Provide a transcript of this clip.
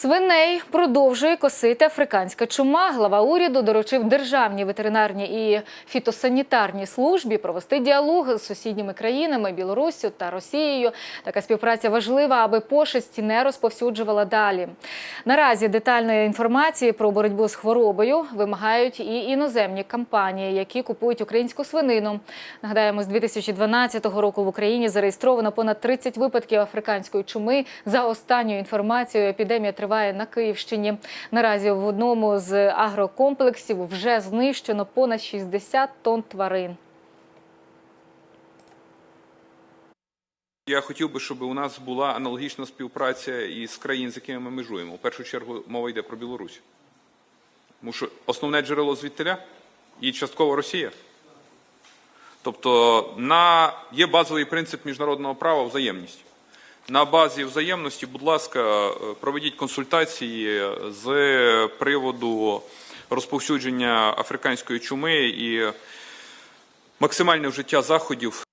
Свиней продовжує косити африканська чума. Глава уряду доручив державній ветеринарній і фітосанітарній службі провести діалог з сусідніми країнами Білоруссю та Росією. Така співпраця важлива, аби пошесть не розповсюджувала далі. Наразі детальної інформації про боротьбу з хворобою вимагають і іноземні компанії, які купують українську свинину. Нагадаємо, з 2012 року в Україні зареєстровано понад 30 випадків африканської чуми. За останньою інформацією, епідемія триває на Київщині. Наразі в одному з агрокомплексів вже знищено понад 60 тонн тварин. Я хотів би, щоб у нас була аналогічна співпраця із країн, з якими ми межуємо. У першу чергу мова йде про Білорусь. Тому що основне джерело звідтиля і частково Росія. Тобто на, є базовий принцип міжнародного права взаємність. На базі взаємності, будь ласка, проведіть консультації з приводу розповсюдження африканської чуми і максимальне вжиття заходів